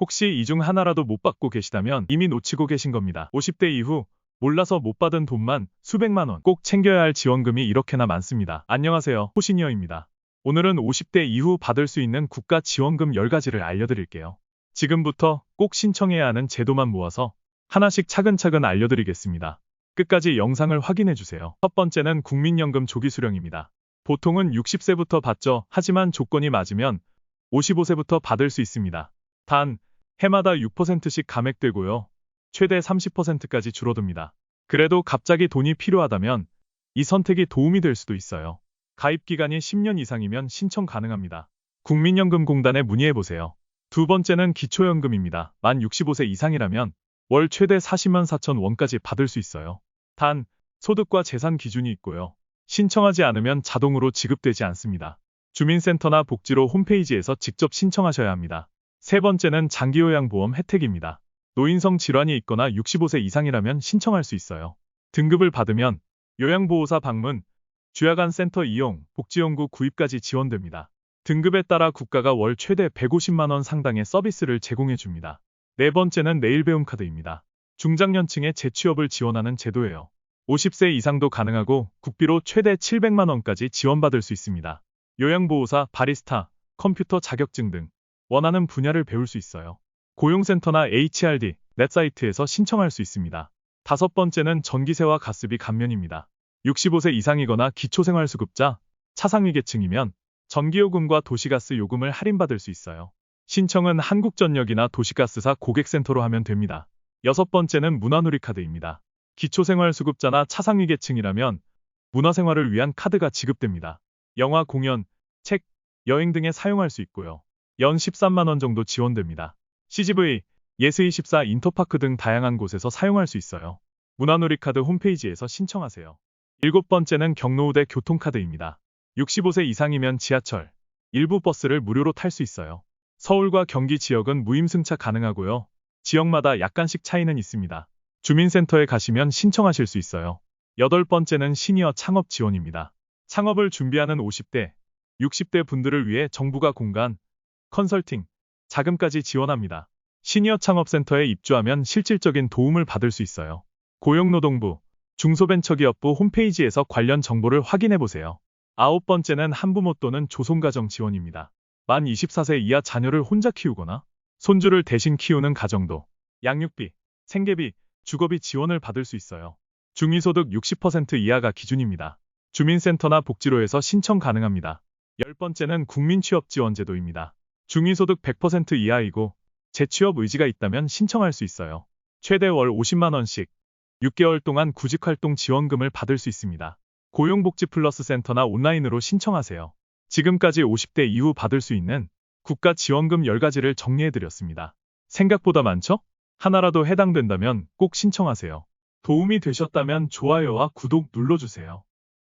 혹시 이 중 하나라도 못 받고 계시다면 이미 놓치고 계신 겁니다. 50대 이후 몰라서 못 받은 돈만 수백만 원 꼭 챙겨야 할 지원금이 이렇게나 많습니다. 안녕하세요. 호시니어입니다. 오늘은 50대 이후 받을 수 있는 국가 지원금 10가지를 알려드릴게요. 지금부터 꼭 신청해야 하는 제도만 모아서 하나씩 차근차근 알려드리겠습니다. 끝까지 영상을 확인해주세요. 첫 번째는 국민연금 조기 수령입니다. 보통은 60세부터 받죠. 하지만 조건이 맞으면 55세부터 받을 수 있습니다. 단, 해마다 6%씩 감액되고요. 최대 30%까지 줄어듭니다. 그래도 갑자기 돈이 필요하다면 이 선택이 도움이 될 수도 있어요. 가입 기간이 10년 이상이면 신청 가능합니다. 국민연금공단에 문의해보세요. 두 번째는 기초연금입니다. 만 65세 이상이라면 월 최대 40만 4천 원까지 받을 수 있어요. 단, 소득과 재산 기준이 있고요. 신청하지 않으면 자동으로 지급되지 않습니다. 주민센터나 복지로 홈페이지에서 직접 신청하셔야 합니다. 세 번째는 장기요양보험 혜택입니다. 노인성 질환이 있거나 65세 이상이라면 신청할 수 있어요. 등급을 받으면 요양보호사 방문, 주야간 센터 이용, 복지연구 구입까지 지원됩니다. 등급에 따라 국가가 월 최대 150만 원 상당의 서비스를 제공해 줍니다. 네 번째는 내일 배움 카드입니다. 중장년층의 재취업을 지원하는 제도예요. 50세 이상도 가능하고 국비로 최대 700만 원까지 지원받을 수 있습니다. 요양보호사, 바리스타, 컴퓨터 자격증 등 원하는 분야를 배울 수 있어요. 고용센터나 HRD, 넷사이트에서 신청할 수 있습니다. 다섯 번째는 전기세와 가스비 감면입니다. 65세 이상이거나 기초생활수급자, 차상위계층이면 전기요금과 도시가스 요금을 할인받을 수 있어요. 신청은 한국전력이나 도시가스사 고객센터로 하면 됩니다. 여섯 번째는 문화누리카드입니다. 기초생활수급자나 차상위계층이라면 문화생활을 위한 카드가 지급됩니다. 영화, 공연, 책, 여행 등에 사용할 수 있고요. 연 13만 원 정도 지원됩니다. CGV, 예스24, 인터파크 등 다양한 곳에서 사용할 수 있어요. 문화누리카드 홈페이지에서 신청하세요. 일곱 번째는 경로우대 교통카드입니다. 65세 이상이면 지하철, 일부 버스를 무료로 탈 수 있어요. 서울과 경기 지역은 무임승차 가능하고요. 지역마다 약간씩 차이는 있습니다. 주민센터에 가시면 신청하실 수 있어요. 여덟 번째는 시니어 창업 지원입니다. 창업을 준비하는 50대, 60대 분들을 위해 정부가 공간, 컨설팅, 자금까지 지원합니다. 시니어 창업센터에 입주하면 실질적인 도움을 받을 수 있어요. 고용노동부, 중소벤처기업부 홈페이지에서 관련 정보를 확인해 보세요. 아홉 번째는 한부모 또는 조손가정 지원입니다. 만 24세 이하 자녀를 혼자 키우거나 손주를 대신 키우는 가정도 양육비, 생계비, 주거비 지원을 받을 수 있어요. 중위소득 60% 이하가 기준입니다. 주민센터나 복지로에서 신청 가능합니다. 열 번째는 국민취업지원제도입니다. 중위소득 100% 이하이고 재취업 의지가 있다면 신청할 수 있어요. 최대 월 50만 원씩 6개월 동안 구직활동 지원금을 받을 수 있습니다. 고용복지 플러스 센터나 온라인으로 신청하세요. 지금까지 50대 이후 받을 수 있는 국가 지원금 10가지를 정리해드렸습니다. 생각보다 많죠? 하나라도 해당된다면 꼭 신청하세요. 도움이 되셨다면 좋아요와 구독 눌러주세요.